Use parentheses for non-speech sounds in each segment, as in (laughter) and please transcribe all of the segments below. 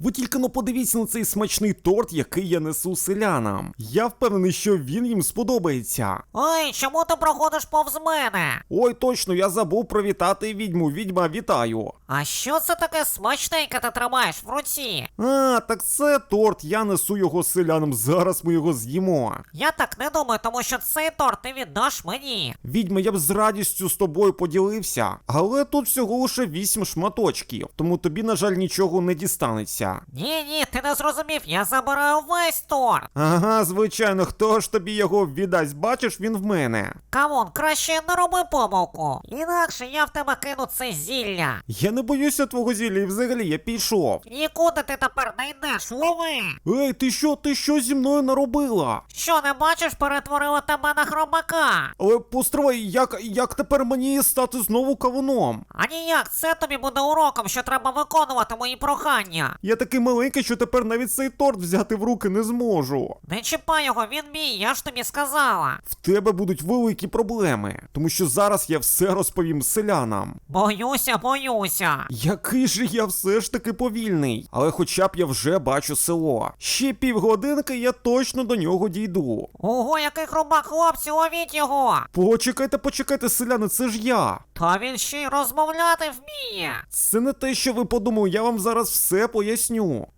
Ви тільки но подивіться на цей смачний торт, який я несу селянам. Я впевнений, що він їм сподобається. Ой, чому ти проходиш повз мене? Ой, точно, я забув привітати відьму. Відьма, вітаю. А що це таке смачненьке ти тримаєш в руці? А, так це торт, я несу його селянам. Зараз ми його з'їмо. Я так не думаю, тому що цей торт ти віддаш мені. Відьма, я б з радістю з тобою поділився, але тут всього лише вісім шматочків, тому тобі, на жаль, нічого не дістанеться. Ні, ні, ти не зрозумів, я забираю весь торт. Ага, звичайно, хто ж тобі його віддасть? Бачиш, він в мене. Камон, краще не роби помилку. Інакше я в тебе кину це зілля. Я не боюся твого зілля і взагалі я пішов. Нікуди ти тепер не йдеш, лови. Ей, ти що, ти що зі мною наробила? Що не бачиш, перетворила тебе на хробака. Але постривай, як, як тепер мені стати знову кавуном? А ніяк, це тобі буде уроком, що треба виконувати мої прохання. Я такий маленький, що тепер навіть цей торт взяти в руки не зможу. Не чіпай його, він мій, я ж тобі сказала. В тебе будуть великі проблеми, тому що зараз я все розповім селянам. Боюся, боюся. Який же я все ж таки повільний, але хоча б я вже бачу село. Ще півгодинки я точно до нього дійду. Ого, який хробак, хлопці, ловіть його. Почекайте, почекайте, селяни, це ж я. Та він ще й розмовляти вміє. Це не те, що ви подумали, я вам зараз все поясню.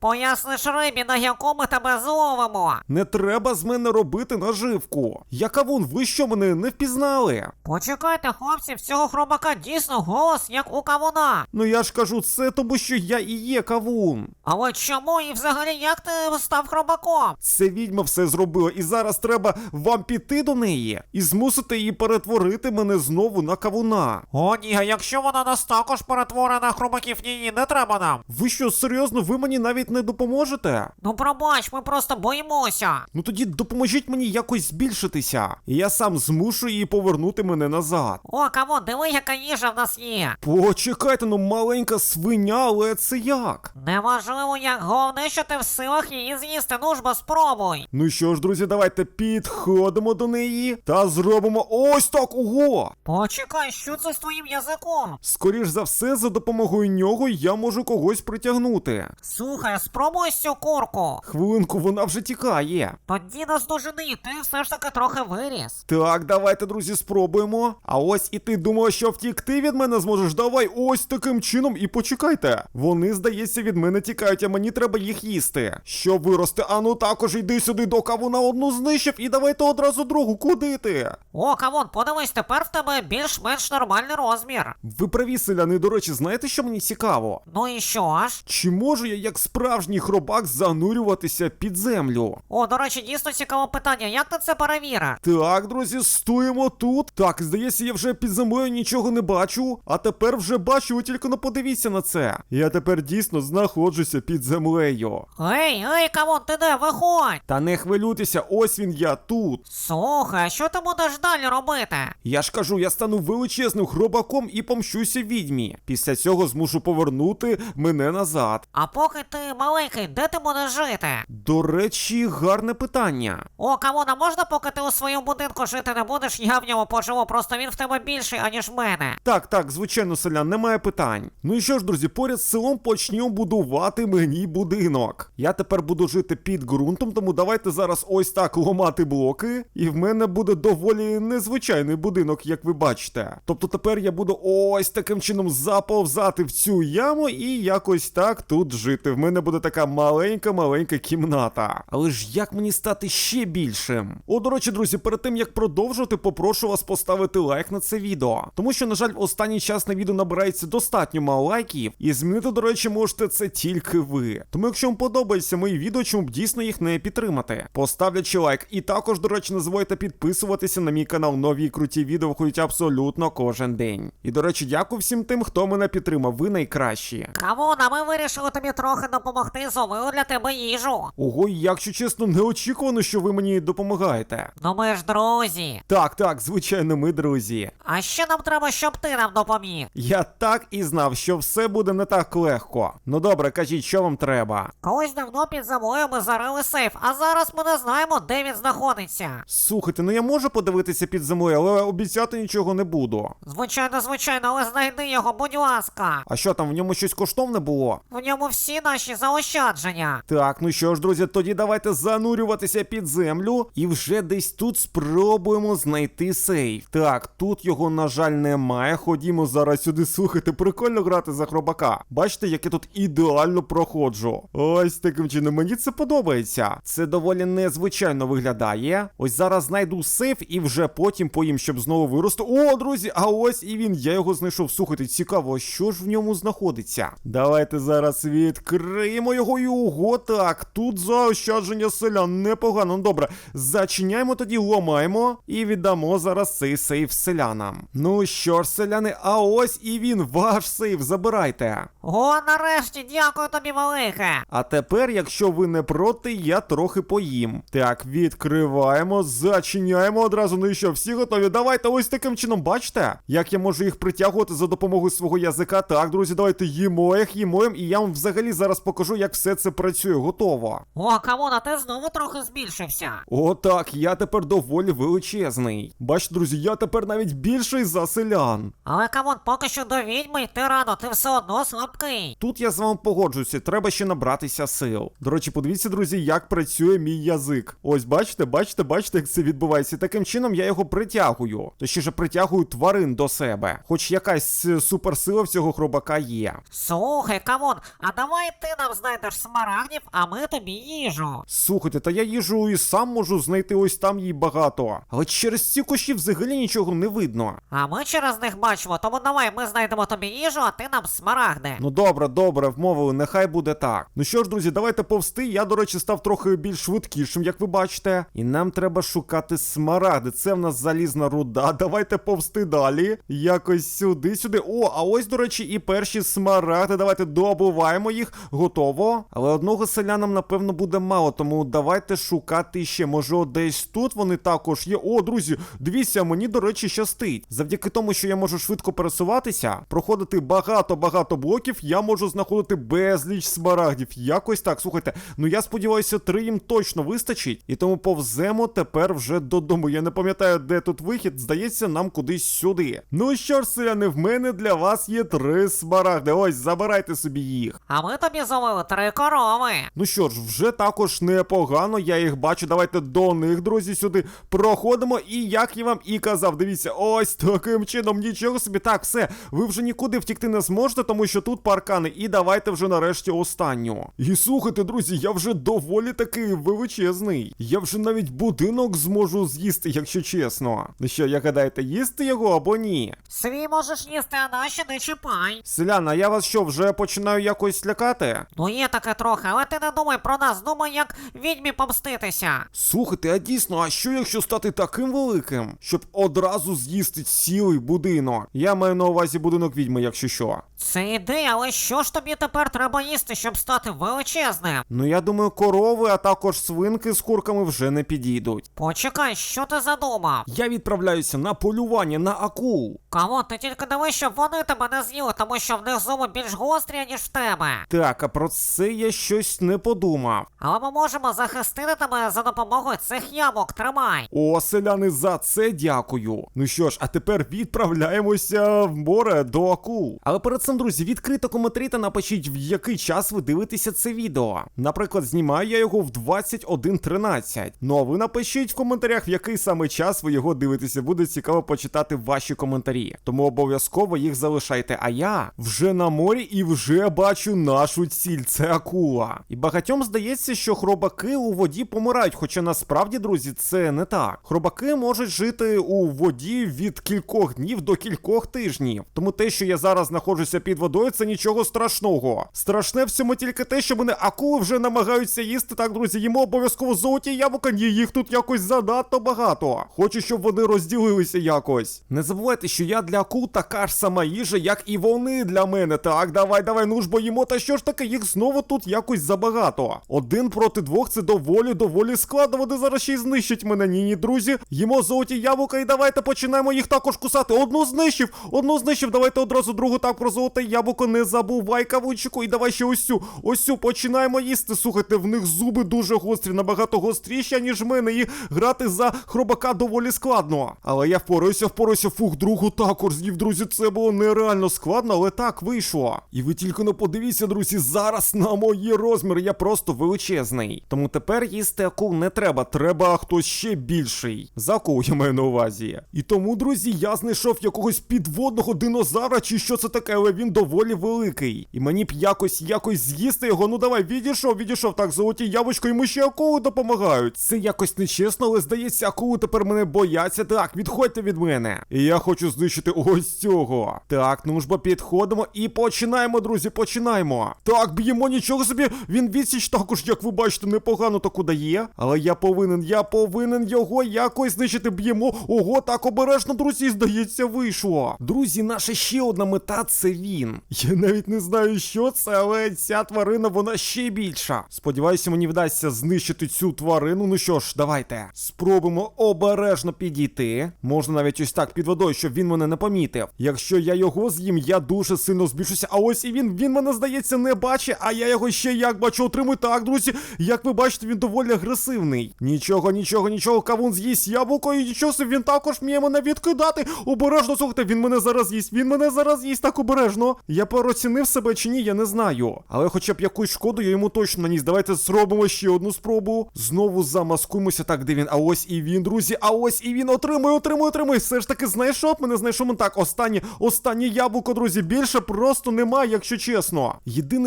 Поясниш рибі, на яку ми тебе зловимо. Не треба з мене робити наживку. Я кавун, ви що мене не впізнали? Почекайте, хлопці, в цього хробака дійсно голос, як у кавуна. Ну я ж кажу, це тому, що я і є кавун. Але чому і взагалі як ти став хробаком? Це відьма все зробила, і зараз треба вам піти до неї і змусити її перетворити мене знову на кавуна. О, ні, а якщо вона нас також перетворить на хробаків, ні, ні, не треба нам. Ви що, серйозно, ви мені навіть не допоможете? Ну пробач, ми просто боїмося. Ну тоді допоможіть мені якось збільшитися. І я сам змушу її повернути мене назад. О, камон, диви, яка їжа в нас є. Почекайте, ну маленька свиня, але це як? Неважливо як, головне, що ти в силах її з'їсти, ну ж бо спробуй. Ну що ж, друзі, давайте підходимо до неї та зробимо ось так ого! Почекай, що це з твоїм язиком? Скоріш за все, за допомогою нього я можу когось притягнути. Слухай, спробуй цю курку. Хвилинку, вона вже тікає. Тоді нас дожени, ти все ж таки трохи виріс. Так, давайте, друзі, спробуємо. А ось і ти думала, що втікти від мене зможеш. Давай ось таким чином і почекайте. Вони, здається, від мене тікають, а мені треба їх їсти. Щоб вирости, а ну також йди сюди до кавуна одну знищив і давайте одразу другу. Куди ти? О, камон, подивись, тепер в тебе більш-менш нормальний розмір. Ви праві, селяни, до речі, знаєте, що мені цікаво? Ну і що ж? Чи можу я, як справжній хробак, занурюватися під землю? О, до речі, дійсно цікаве питання, як ти це перевіриш? Так, друзі, стоїмо тут. Так, здається, я вже під землею нічого не бачу. А тепер вже бачу, ви тільки не подивіться на це. Я тепер дійсно знаходжуся під землею. Ей, ей, камон, ти де, виходь! Та не хвилюйтеся, ось він я тут. Слухай, а що ти будеш далі робити? Я ж кажу, я стану величезним хробаком і помщуся відьмі. Після цього змушу повернути мене назад. А поки ти маленький, де ти будеш жити? До речі, гарне питання. О, камона, можна, поки ти у своєму будинку жити не будеш, я в ньому поживу, просто він в тебе більший, аніж в мене. Так, так, звичайно, селян, немає питань. Ну і що ж, друзі, поряд з селом почнемо будувати мені будинок. Я тепер буду жити під ґрунтом, тому давайте зараз ось так ломати блоки, і в мене буде доволі незвичайний будинок, як ви бачите. Тобто тепер я буду ось таким чином заповзати в цю яму і якось так тут жити. В мене буде така маленька-маленька кімната. Але ж як мені стати ще більшим? О, до речі, друзі, перед тим як продовжувати, попрошу вас поставити лайк на це відео. Тому що, на жаль, в останній час на відео набирається достатньо мало лайків, і змінити, до речі, можете це тільки ви. Тому, якщо вам подобаються мої відео, чому б дійсно їх не підтримати, поставлячи лайк. І також, до речі, не забувайте підписуватися на мій канал. Нові круті відео виходять абсолютно кожен день. І до речі, дякую всім тим, хто мене підтримав. Ви найкращі. Камон, а ми вирішили тобі трохи допомогти, зловили для тебе їжу. Ого, якщо чесно, неочікувано, що ви мені допомагаєте. Ну ми ж друзі. Так, так, звичайно, ми друзі. А що нам треба, щоб ти нам допоміг? Я так і знав, що все буде не так легко. Ну добре, кажіть, що вам треба. Колись давно під землею ми зарили сейф, а зараз ми не знаємо, де він знаходиться. Слухайте, ну я можу подивитися під землею, але обіцяти нічого не буду. Звичайно, звичайно, але знайди його, будь ласка. А що там в ньому щось коштовне було? В ньому всі всі наші заощадження. Так, ну що ж, друзі, тоді давайте занурюватися під землю і вже десь тут спробуємо знайти сейф. Так, тут його, на жаль, немає. Ходімо зараз сюди. Слухайте, прикольно грати за хробака. Бачите, як я тут ідеально проходжу. Ось таким чином мені це подобається. Це доволі незвичайно виглядає. Ось зараз знайду сейф і вже потім поїм, щоб знову вирости. О, друзі, а ось і він. Я його знайшов. Слухайте, цікаво, що ж в ньому знаходиться. Давайте зараз відкриємо його і ого, так. Тут заощадження селян непогано. Ну добре, зачиняємо тоді, ламаємо і віддамо зараз цей сейф селянам. Ну що ж, селяни, а ось і він, ваш сейф, забирайте. О, нарешті, дякую тобі велике. А тепер, якщо ви не проти, я трохи поїм. Так, відкриваємо, зачиняємо одразу. Ну і що, всі готові? Давайте ось таким чином, бачите, як я можу їх притягувати за допомогою свого язика. Так, друзі, давайте їмо їх, їмо їм, і я вам взагалі зараз покажу, як все це працює. Готово. О, камон, а ти знову трохи збільшився. О, так, я тепер доволі величезний. Бачите, друзі, я тепер навіть більший за селян. Але камон, поки що до відьми йти рано, ти все одно слабкий. Тут я з вами погоджуюся, треба ще набратися сил. До речі, подивіться, друзі, як працює мій язик. Ось бачите, бачите, бачите, як це відбувається. І таким чином я його притягую. Точніше, притягую тварин до себе. Хоч якась е, суперсила в цього хробака є. Слухай, камон, а давай ти нам знайдеш смарагдів, а ми тобі їжу. Слухайте, та я їжу і сам можу знайти ось там її багато. Але через ці кущі взагалі нічого не видно. А ми через них бачимо, тому давай ми знайдемо тобі їжу, а ти нам смарагди. Ну добре, добре, вмовили, нехай буде так. Ну що ж, друзі, давайте повсти. Я, до речі, став трохи більш швидкішим, як ви бачите. І нам треба шукати смарагди. Це в нас залізна руда. (laughs) Давайте повсти далі. Якось сюди, сюди. О, а ось, до речі, і перші смарагди. Давайте добуваємо їх. Готово. Але одного селянам, напевно, буде мало, тому давайте шукати ще. Може, десь тут вони також є. О, друзі, дивіться, мені, до речі, щастить. Завдяки тому, що я можу швидко пересуватися, проходити багато-багато блоків, я можу знаходити безліч смарагдів. Якось так. Слухайте, ну я сподіваюся, три їм точно вистачить. І тому повземо тепер вже додому. Я не пам'ятаю, де тут вихід. Здається, нам кудись сюди. Ну що ж, селяни, в мене для вас є три смарагди. Ось, забирайте собі їх. А ми тобі зловили три корови. Ну що ж, вже також непогано, я їх бачу. Давайте до них, друзі, сюди проходимо. І як я вам і казав, дивіться, ось таким чином, нічого собі. Так, все, ви вже нікуди втікти не зможете, тому що тут паркани. І давайте вже нарешті останню. І слухайте, друзі, я вже доволі таки величезний. Я вже навіть будинок зможу з'їсти, якщо чесно. Ну що, як гадаєте, їсти його або ні? Свій можеш їсти, а наші не чіпай. Селяна, я вас що, вже починаю якось лякати? Ну є таке трохи, але ти не думай про нас, думай, як відьмі помститися. Слухайте, а дійсно, а що якщо стати таким великим, щоб одразу з'їсти цілий будинок? Я маю на увазі будинок відьми, якщо що. Це ідея, але що ж тобі тепер треба їсти, щоб стати величезним? Ну я думаю, корови, а також свинки з курками вже не підійдуть. Почекай, що ти задумав? Я відправляюся на полювання на акул. Кого ти тільки дивись, щоб вони тебе не з'їли, тому що в них зуби більш гострі, ніж в тебе. Так, а про це я щось не подумав. Але ми можемо захистити тебе за допомогою цих ямок. Тримай. О, селяни, за це дякую. Ну що ж, а тепер відправляємося в море до акул. Але перед цим, друзі, відкрито коментарі та напишіть, в який час ви дивитеся це відео. Наприклад, знімаю я його в 21.13. Ну а ви напишіть в коментарях, в який саме час ви його дивитеся. Буде цікаво почитати ваші коментарі. Тому обов'язково їх залишайте. А я вже на морі і вже бачу нашу ціль. Це акула. І багатьом здається, що хробаки у воді помирають. Хоча насправді, друзі, це не так. Хробаки можуть жити у воді від кількох днів до кількох тижнів. Тому те, що я зараз знаходжуся під водою, це нічого страшного. Страшне в цьому тільки те, що мене акули вже намагаються їсти. Так, друзі, їмо обов'язково золоті яблука. Ні, їх тут якось занадто багато. Хочу, щоб вони розділилися якось. Не забувайте, що я для акул така ж сама їжа, як і вони для мене. Так, давай, давай, ну ж боїмо. Та що ж таке, їх знову тут якось забагато. Один проти двох це доволі, доволі складно. Вони зараз ще й знищать мене. Ні, ні, друзі. Їмо золоті яблука і давайте починаємо їх також кусати. Одну знищив, одну знищив. Давайте одразу другу так про золоте яблуко. Не забувай кавунчику. І давай ще ось цю. Ось цю починаємо їсти. Слухайте, в них зуби дуже гострі, набагато гостріші, ніж мене. І грати за хробака доволі складно. Але я впораюся, впораюся. Фух, другу також з'їв, друзі. Це було нереально складно, але так вийшло. І ви тільки не подивіться, друзі. Друзі, зараз на мої розміри я просто величезний. Тому тепер їсти акул не треба, треба хтось ще більший. За акул я маю на увазі. І тому, друзі, я знайшов якогось підводного динозавра, чи що це таке, але він доволі великий. І мені б якось якось з'їсти його. Ну давай, відійшов, відійшов. Так, золоті яблучко, йому ще акули допомагають. Це якось нечесно, але здається, акули тепер мене бояться. Так, відходьте від мене. І я хочу знищити ось цього. Так, ну ж бо підходимо і починаємо, друзі, починаємо. Так, б'ємо нічого собі. Він відсіч також, як ви бачите, непогано таку дає. Але я повинен, я повинен його якось знищити. Б'ємо. Ого, так обережно, друзі, здається, вийшло. Друзі, наша ще одна мета це він. Я навіть не знаю, що це, але ця тварина вона ще більша. Сподіваюся, мені вдасться знищити цю тварину. Ну що ж, давайте спробуємо обережно підійти. Можна навіть ось так під водою, щоб він мене не помітив. Якщо я його з'їм, я дуже сильно збільшуся. А ось і він, він мене здається, не бачить, а я його ще як бачу, отримую. Так, друзі, як ви бачите, він доволі агресивний. Нічого, нічого, нічого, кавун з'їсть яблуко, і нічого він також вміє мене відкидати. Обережно, слухайте, він мене зараз їсть, він мене зараз їсть так обережно. Я переоцінив себе чи ні, я не знаю. Але хоча б якусь шкоду я йому точно наніс. Давайте зробимо ще одну спробу. Знову замаскуємося. Так, де він? А ось і він, друзі. А ось і він отримує, отримує, отримує. Все ж таки знайшов мене, знайшов. Так, останнє, останнє яблуко, друзі. Більше просто немає, якщо чесно.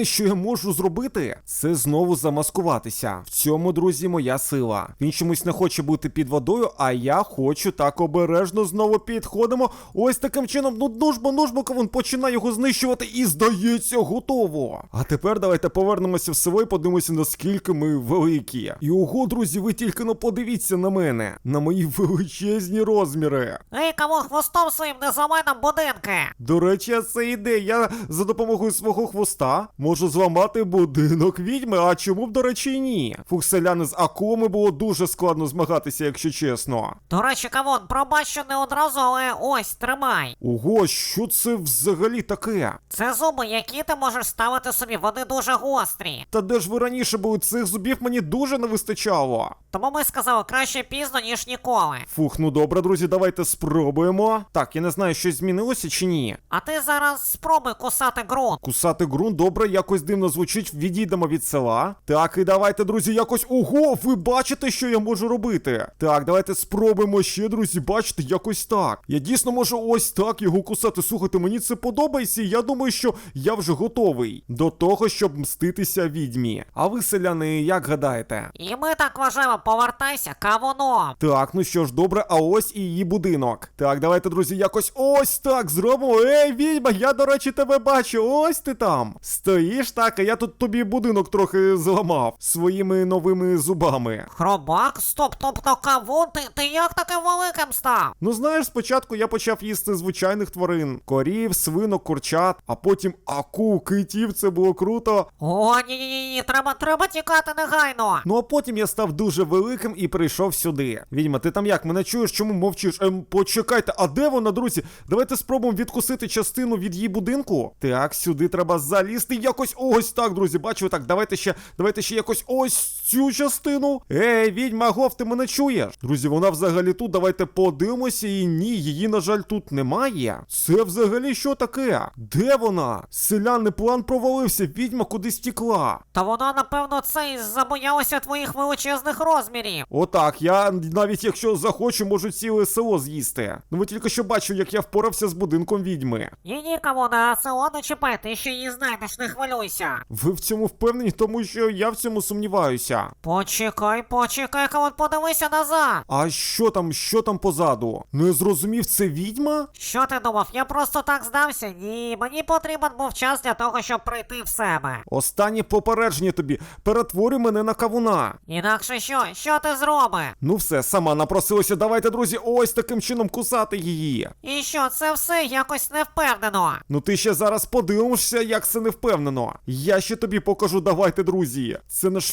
Що я можу зробити, це знову замаскуватися. В цьому, друзі, моя сила. Він чомусь не хоче бути під водою, а я хочу так обережно знову підходимо. Ось таким чином. Ну ну ж бо, ну ж бо, кавун починає його знищувати і здається, готово. А тепер давайте повернемося в село і подивимося, наскільки ми великі. І ого, друзі, ви тільки ну подивіться на мене, на мої величезні розміри. Ей, кому хвостом своїм не зламай нам будинки. До речі, це ідея. Я за допомогою свого хвоста можу зламати будинок відьми, а чому б, до речі, ні? Фух, селяни з акулами було дуже складно змагатися, якщо чесно. До речі, кавун, пробач, що не одразу, але ось, тримай. Ого, що це взагалі таке? Це зуби, які ти можеш ставити собі, вони дуже гострі. Та де ж ви раніше були? Цих зубів мені дуже не вистачало. Тому ми сказали краще пізно, ніж ніколи. Фух, ну добре, друзі, давайте спробуємо. Так, я не знаю, щось змінилося чи ні. А ти зараз спробуй кусати ґрунт. Кусати ґрунт, добре, якось дивно звучить, відійдемо від села. Так, і давайте, друзі, якось. Ого, ви бачите, що я можу робити? Так, давайте спробуємо ще, друзі, бачите, якось так. Я дійсно можу ось так його кусати. Слухайте, мені це подобається, і я думаю, що я вже готовий до того, щоб мститися відьмі. А ви, селяни, як гадаєте? І ми так вважаємо, повертайся кавуном. Так, ну що ж, добре, а ось і її будинок. Так, давайте, друзі, якось ось так зробимо. Ей, відьма, я, до речі, тебе бачу. Ось ти там. Стоїш так, а я тут тобі будинок трохи зламав своїми новими зубами. Хробак, стоп, тобто кавун, ти, ти як таким великим став? Ну знаєш, спочатку я почав їсти звичайних тварин: корів, свинок, курчат, а потім акул, китів, це було круто. О, ні, ні, ні, ні, треба, треба тікати негайно. Ну а потім я став дуже великим і прийшов сюди. Відьма, ти там як мене чуєш? Чому мовчиш? Ем, почекайте, а де вона, друзі? Давайте спробуємо відкусити частину від її будинку. Так, сюди треба залізти якось. Ось так, друзі. Бачу, так, давайте ще, давайте ще якось ось цю частину. Ей, відьма, гов, ти мене чуєш? Друзі, вона взагалі тут. Давайте подивимося. І ні, її, на жаль, тут немає. Це взагалі що таке? Де вона? Селяни, план провалився. Відьма кудись втекла. Та вона, напевно, це і забоялася твоїх величезних розмірів. Отак, я навіть якщо захочу, можу ціле село з'їсти. Ну ви тільки що бачив, як я впорався з будинком відьми. Ні, ні, кавуна, село не чіпай, ти ще її знайдеш, не хвилюйся. Ви в цьому впевнені, тому що я в цьому сумніваюся. Почекай, почекай, кавун, подивися назад. А що там, що там позаду? Не зрозумів, це відьма? Що ти думав, я просто так здався? Ні, мені потрібен був час для того, щоб прийти в себе. Останнє попередження тобі. Перетворюй мене на кавуна. Інакше що? Що ти зробиш? Ну все, сама напросилася. Давайте, друзі, ось таким чином кусати її. І що, це все якось не впевнено. Ну ти ще зараз подивишся, як це не впевнено. Я ще тобі покажу, давайте, друзі. Це наш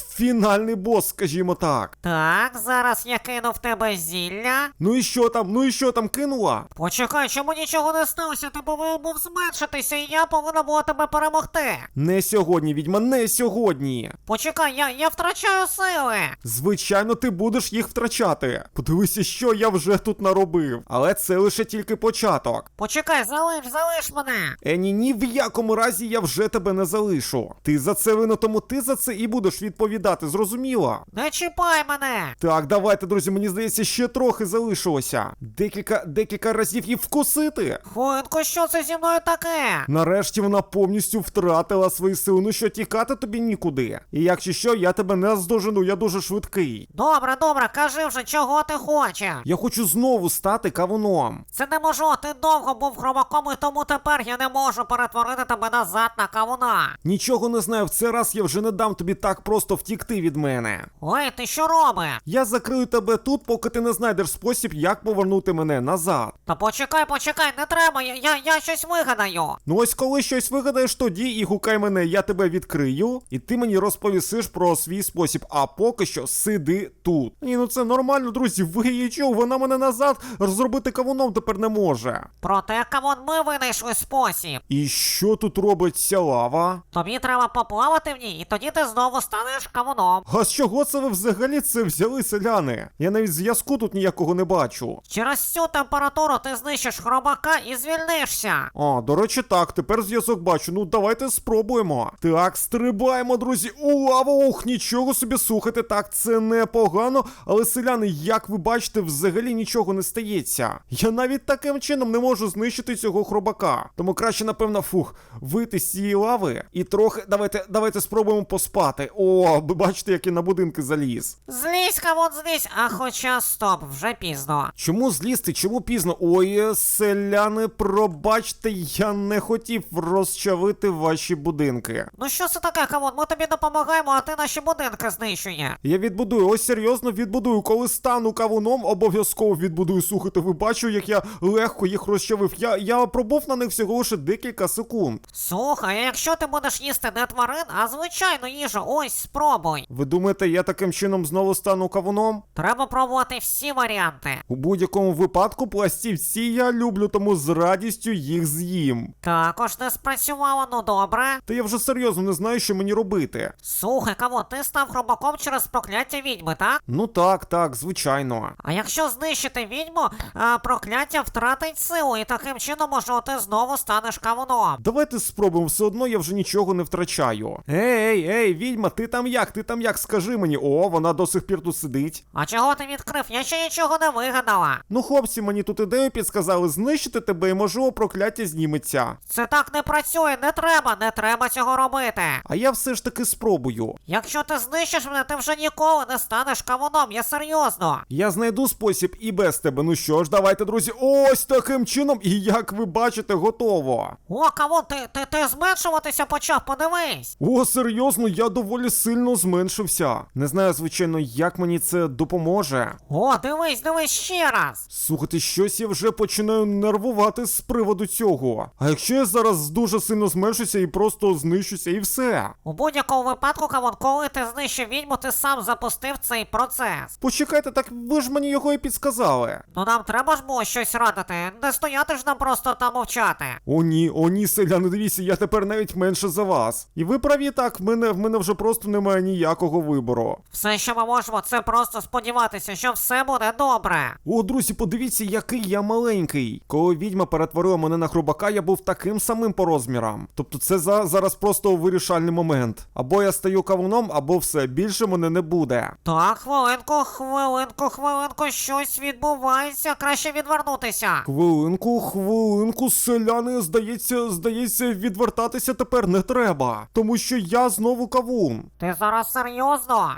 фінальний бос, скажімо так. Так, зараз я кину в тебе зілля. Ну і що там? Ну і що там кинула? Почекай, чому нічого не сталося? Ти повинен був зменшитися, і я повинна була тебе перемогти. Не сьогодні, відьма, не сьогодні. Почекай, я, я втрачаю сили. Звичайно, ти будеш їх втрачати. Подивися, що я вже тут наробив. Але це лише тільки початок. Почекай, залиш, залиш мене. Ені, ні в якому разі я вже тебе тебе не залишу. Ти за це винен, тому ти за це і будеш відповідати, зрозуміла? Не чіпай мене! Так, давайте, друзі, мені здається, ще трохи залишилося. Декілька, декілька разів і вкусити. Хвилинку, що це зі мною таке? Нарешті вона повністю втратила свої сили. Ну що, тікати тобі нікуди. І якщо що, я тебе не здожену, я дуже швидкий. Добре, добре, кажи вже, чого ти хочеш. Я хочу знову стати кавуном. Це не можу, ти довго був хромаком, і тому тепер я не можу перетворити тебе назад на кавуна. Нічого не знаю, в цей раз я вже не дам тобі так просто втікти від мене. Ой, ти що робиш? Я закрию тебе тут, поки ти не знайдеш спосіб, як повернути мене назад. Та почекай, почекай, не треба, я, я, я щось вигадаю. Ну ось коли щось вигадаєш, тоді і гукай мене, я тебе відкрию, і ти мені розповісиш про свій спосіб. А поки що сиди тут. Ні, ну це нормально, друзі. Ви її чого? Вона мене назад зробити кавуном тепер не може. Проте, камон, ми винайшли спосіб. І що тут робить ця лава? Тобі треба поплавати в ній, і тоді ти знову станеш кавуном. А з чого це ви взагалі це взяли, селяни? Я навіть зв'язку тут ніякого не бачу. Через цю температуру ти знищиш хробака і звільнишся. А, до речі, так, тепер зв'язок бачу. Ну давайте спробуємо. Так, стрибаємо, друзі. У лаву, ух, нічого собі слухайте. Так, це непогано. Але селяни, як ви бачите, взагалі нічого не стається. Я навіть таким чином не можу знищити цього хробака. Тому краще, напевно, фух, вийти з цієї лави і трохи. Давайте, давайте спробуємо поспати. О, ви бачите, як я на будинки заліз. Злізь, кавун, злізь, а хоча стоп, вже пізно. Чому злізти? Чому пізно? Ой, селяни, пробачте, я не хотів розчавити ваші будинки. Ну що це таке, кавун? Ми тобі допомагаємо, а ти наші будинки знищує. Я відбудую, ось серйозно відбудую. Коли стану кавуном, обов'язково відбудую. Слухайте, ви бачили, як я легко їх розчавив. Я, я пробув на них всього лише декілька секунд. Слухай, а якщо ти будеш їсти не тварин, а звичайну їжу, ось спробуй. Ви думаєте, я таким чином знову стану кавуном? Треба пробувати всі варіанти. У будь-якому випадку пластівці я люблю, тому з радістю їх з'їм. Також не спрацювало, ну добре. Та я вже серйозно не знаю, що мені робити. Слухай, кавун, ти став хробаком через прокляття відьми, так? Ну так, так, звичайно. А якщо знищити відьму, а, прокляття втратить силу, і таким чином, може, ти знову станеш кавуном. Давайте спробуємо, все одно я вже нічого не втрачаю. Ей, ей, відьма, ти там як? Ти там як? Скажи мені. О, вона до сих пір тут сидить. А чого ти відкрив? Я ще нічого не вигадала. Ну, хлопці, мені тут ідею підсказали знищити тебе і можливо прокляття зніметься. Це так не працює, не треба, не треба цього робити. А я все ж таки спробую. Якщо ти знищиш мене, ти вже ніколи не станеш кавуном, я серйозно. Я знайду спосіб і без тебе. Ну що ж, давайте, друзі, ось таким чином, і як ви бачите, готово. О, кавун, ти, ти, ти зменшуватися почав, подивись. О, серйозно, я доволі сильно зменшився. Не знаю, звичайно, як мені це допоможе. О, дивись, дивись ще раз. Слухайте, щось я вже починаю нервувати з приводу цього. А якщо я зараз дуже сильно зменшуся і просто знищуся, і все. У будь-якому випадку, кавун, коли ти знищив відьму, ти сам запустив цей процес. Почекайте, так ви ж мені його і підсказали. Ну нам треба ж було щось радити, не стояти ж нам просто там мовчати. О ні, о ні, селяни, дивіться, я тепер навіть менше за вас. І ви праві так, в мене в мене вже просто немає ніякого вибору. Все, що ми можемо, це просто сподіватися, що все буде добре. О, друзі, подивіться, який я маленький. Коли відьма перетворила мене на хробака, я був таким самим по розмірам. Тобто це за, зараз просто вирішальний момент. Або я стаю кавуном, або все, більше мене не буде. Так, хвилинку, хвилинку, хвилинку, щось відбувається, краще відвернутися. Хвилинку, хвилинку, селяни, здається, здається, відвертатися тепер не треба. Тому що я знову кавун. Ти зараз серйозно?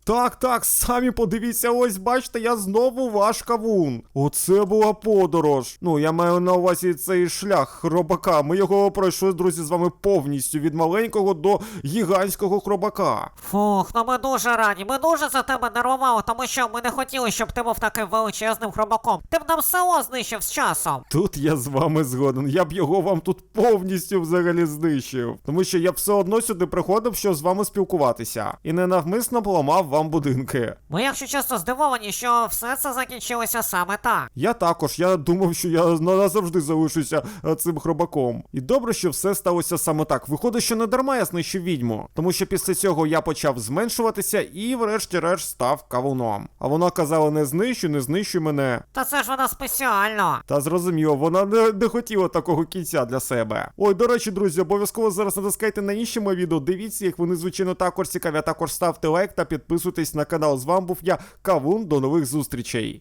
Так, так, самі подивіться, ось бачите, я знову ваш кавун. Оце була подорож. Ну, я маю на увазі цей шлях хробака. Ми його пройшли, друзі, з вами повністю від маленького до гігантського хробака. Фух, ну ми дуже раді, ми дуже за тебе нервували, тому що ми не хотіли, щоб ти був таким величезним хробаком. Ти б нам село знищив з часом. Тут я з вами згоден. Я б його вам тут повністю взагалі знищив. Тому що я б все одно сюди приходив, щоб з вами спілкуватися. І не навмисно поламав вам будинки. Ми, якщо чесно, здивовані, що все це закінчилося саме так. Я також, я думав, що я назавжди залишуся е, цим хробаком. І добре, що все сталося саме так. Виходить, що не дарма я знищив відьму. Тому що після цього я почав зменшуватися і, врешті-решт, став кавуном. А вона казала: не знищуй, не знищуй мене. Та це ж вона спеціально. Та зрозуміло, вона не, не хотіла такого кінця для себе. Ой, до речі, друзі, обов'язково зараз натискайте на інші мої відео, дивіться їх, вони звичайно також цікаві. А також ставте лайк та підписуйтесь на канал. З вами був я, Кавун. До нових зустрічей.